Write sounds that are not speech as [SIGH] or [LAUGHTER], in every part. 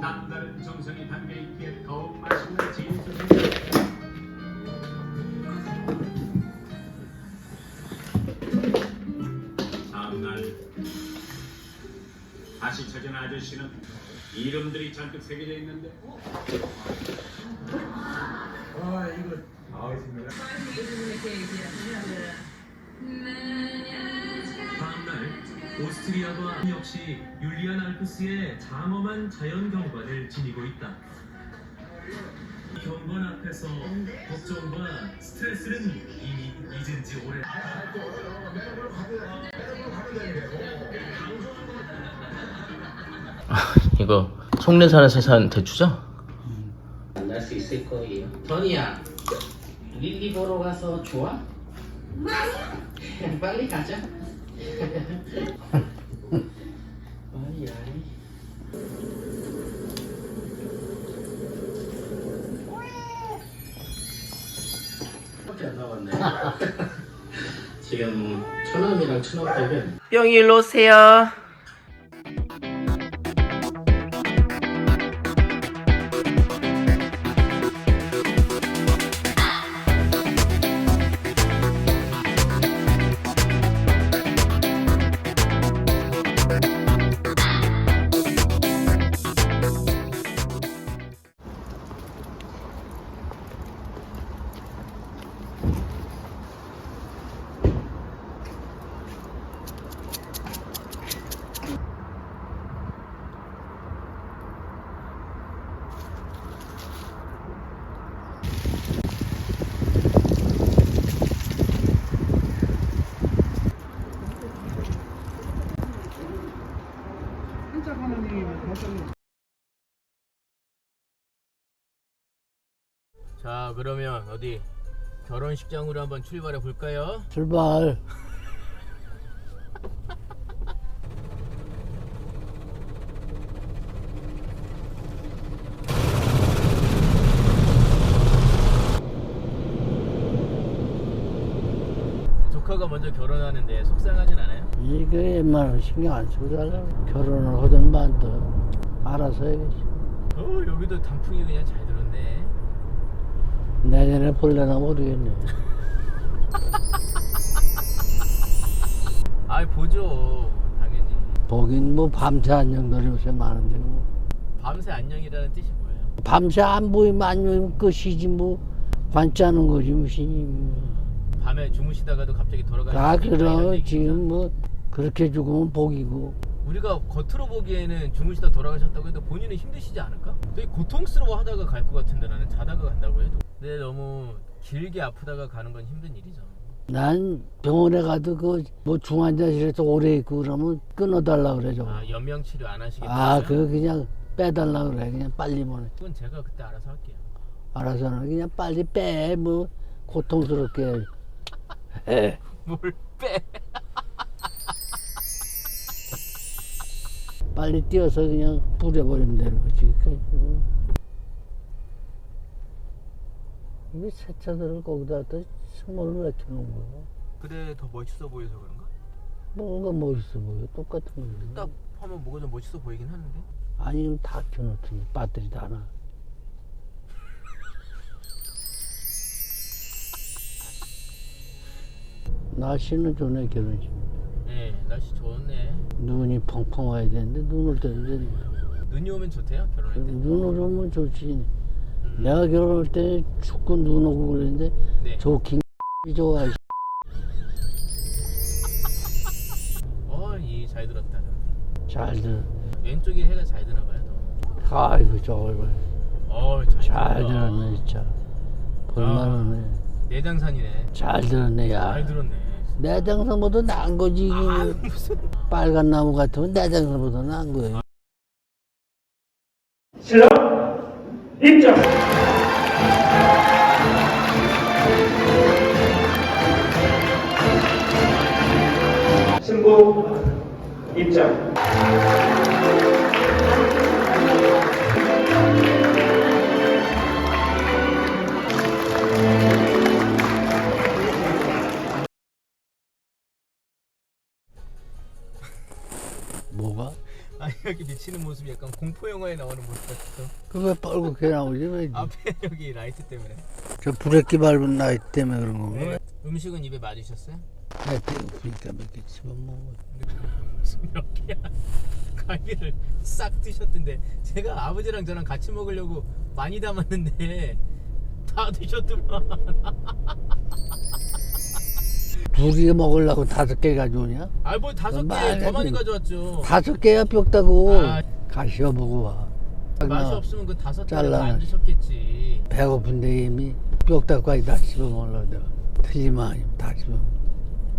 남다른 정성이 담겨 있기에 더욱 맛있는 진수입니다 다음날 다시 찾은 아저씨는 이름들이 잔뜩 새겨져 있는데. 다음날 오스트리아도 역시 율리안 알프스의 장엄한 자연 경관을 지니고 있다. 이 경관 앞에서 걱정과 스트레스는 이미 잊은 지 오래. 이거 속내 사는 세상 대추죠? 만날 수 있을 거예요. 전이야, 릴리 보러 가서 좋아? [LAUGHS] 빨리 가자. 아이 아이. 밖에 안 나왔네. [LAUGHS] 지금 천원이랑 천오백은 뿅이 일로 오세요. 자 그러면 어디 결혼식장으로 한번 출발해 볼까요? 출발. 조카가 먼저 결혼하는데 속상하진 않아요? 이거 웬만하면 신경 안 쓰고 살라. 결혼을 하든 말든 알아서 해야지. 어 여기도 단풍이 그냥 잘 들었네 내년에 볼래나 모르겠네. [LAUGHS] 아이 보죠 당연히 보긴 뭐 밤새 안녕들이 요새 많은데 뭐. 밤새 안녕이라는 뜻이 뭐예요? 밤새 안 보이면 안녕이면 끝이지 뭐. 관짜는 거지 무신이. 밤에 주무시다가도 갑자기 돌아가는 아 이런 그럼? 지금 뭐 그렇게 죽으면 복이고. 우리가 겉으로 보기에는 주무시다 돌아가셨다고 해도 본인은 힘드시지 않을까? 되게 고통스러워 하다가 갈 것 같은데 나는 자다가 간다고 해도 근데 너무 길게 아프다가 가는 건 힘든 일이죠 난 병원에 가도 그 뭐 중환자실에서 오래 있고 그러면 끊어달라 그래 저거. 아 연명 치료 안 하시겠다고요? 아, 그거 그냥 빼달라 그래. 그냥 빨리 보내. 그건 제가 그때 알아서 할게요 알아서 는 그냥 빨리 빼. 뭐 고통스럽게. 에. [LAUGHS] 뭘 빼? 빨리 뛰어서 그냥 뿌려버리면 되는 거지. 그러니까 이게 세차들을 거기다 또 스몰을 왜 켜놓은 거야? 그래 더 멋있어 보여서 그런가? 뭔가 멋있어 보여. 똑같은 건데. 딱 하면 뭐가 좀 멋있어 보이긴 하는데 아니면 다 켜놓더니 배터리 다 나. [LAUGHS] 날씨는 좋네 결혼식. 네 날씨 좋네 눈이 펑펑 와야 되는데 눈을 때는데 눈이 오면 좋대요 결혼할 때눈 오면 좋지. 내가 결혼할 때 춥고 눈 오고 그랬는데 네. 좋긴 [LAUGHS] 좋아. [LAUGHS] 어이 잘 들었다 잘 들. 왼쪽에 해가 잘 드나 봐요 더. 아이고 저걸 봐. 어우 잘. 들었네 진짜. 볼만하네. 내장산이네 잘 들었네 야. 잘 들었네 내장산보다 나은 거지. 아 무슨 빨간 나무 같으면 내장산보다 나은 거예요. 실력 입장. 신부 입장. 치는 모습이 약간 공포 영화에 나오는 모습 같았어. 그왜 뻘겋게 나오지? 왜? 앞에 [LAUGHS] 여기 라이트 때문에. 저 브레이크 밟은 나이 때문에 그런 건가? 네. 음식은 입에 맞으셨어요? 내 배고프니까 몇 개 집어먹어. 무슨 몇 개야? [LAUGHS] 가위를 싹 드셨던데 제가 아버지랑 저랑 같이 먹으려고 많이 담았는데 다 드셨더만. [LAUGHS] 둘이 먹으려고 다섯 개 가져오냐? 아뭐 다섯 개더안 많이 가져왔죠. 다섯 개야 뼈다고. 아. 가시어 보고 와. 맛이 없으면 그 다섯 개를 잘라. 안 드셨겠지. 배고픈데 이미 뼈다까지 다 집어먹으려고 내가. 틀리면 아니면 다 집어먹어.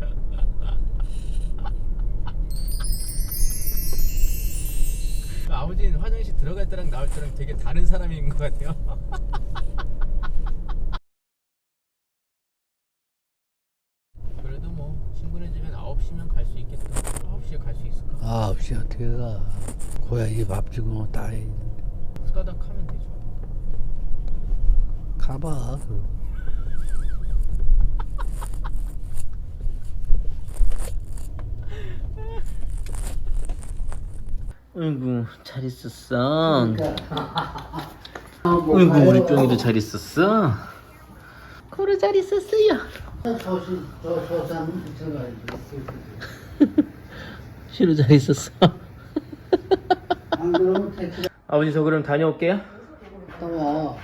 [LAUGHS] 아버지는 화장실 들어갈 때랑 나올 때랑 되게 다른 사람인 것 같아요. [LAUGHS] 그래도 뭐 친구네 집엔 9시면 갈 수 있겠다. 9시에 갈 수 있을까? 아홉 시 어떻게 가. 고양이 밥 주고 뭐다 해. 후다닥 하면 되죠. 가봐. 그럼. 아이고 잘 있었어. 아이고 우리 뿅이도 잘 있었어. 코로 잘 있었어요. 붙여가야지. 시로 잘 있었어. [LAUGHS] 아버지 저 그럼 다녀올게요.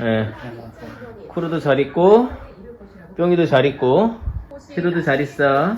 예. 쿠로도 잘 있고 뿅이도 잘 있고 시로도 잘 있어.